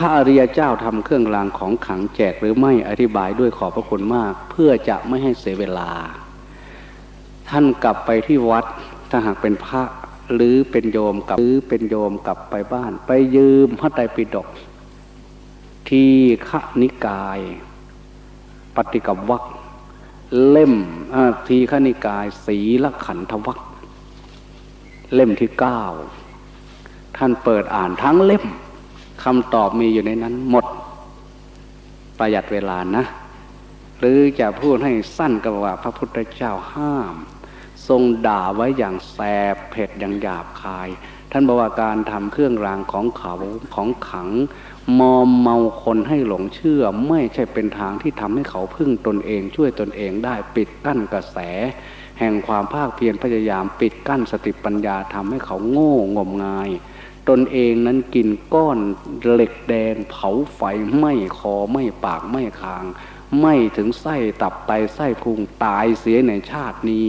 ระอริยเจ้าทำเครื่องรางของขังแจกหรือไม่อธิบายด้วยขอบพระคุณมาก เพื่อจะไม่ให้เสียเวลา ท่านกลับไปที่วัดถ้าหากเป็นพระหรือเป็นโยมกลับหรือเป็นโยมกลับไปบ้าน ไปยืมพระไตรปิฎกที่ขนิกาย ปฏิกับวักเล่มทีขนิกายสีละขันธวักเล่มที่เก้าท่านเปิดอ่านทั้งเล่ม คำตอบมีอยู่ในนั้นหมด ประหยัดเวลานะ หรือจะพูดให้สั้นก็ว่าพระพุทธเจ้าห้าม ทรงด่าไว้อย่างแสบเผ็ดอย่างหยาบคาย ท่านบอกว่าการทำเครื่องรางของเขาของขัง มอมเมาคนให้หลงเชื่อ ไม่ใช่เป็นทางที่ทำให้เขาพึ่งตนเองช่วยตนเองได้ปิดกั้นกระแสแห่งความภาคเพียรพยายามปิดกั้นสติปัญญาทำให้เขาโง่งมงาย ตนเองนั้นกินก้อนเหล็กแดง เผาไฟไม่คอไม่ปากไม่คางไม่ถึงไส้ตับไตไส้พุงตายเสียในชาตินี้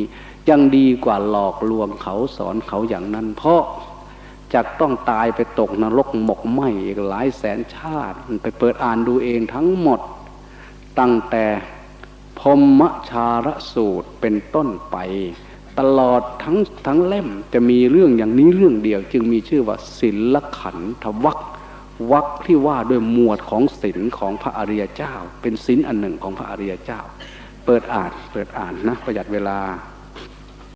ยังดีกว่าหลอกลวงเขาสอนเขาอย่างนั้น เพราะจะต้องตายไปตกนรกหมกไหมอีกหลายแสนชาติไปเปิดอ่านดูเองทั้งหมด ตั้งแต่พมชารสูตรเป็นต้นไป ตลอดทั้งทั้งเล่มจะมีเรื่องอย่างนี้เรื่องเดียว จึงมีชื่อว่าศิลขันธวัควักที่ว่าด้วยหมวดของศิลของพระอริยเจ้า เป็นศิลอันหนึ่งของพระอริยเจ้า เปิดอ่านเปิดอ่านนะประหยัดเวลา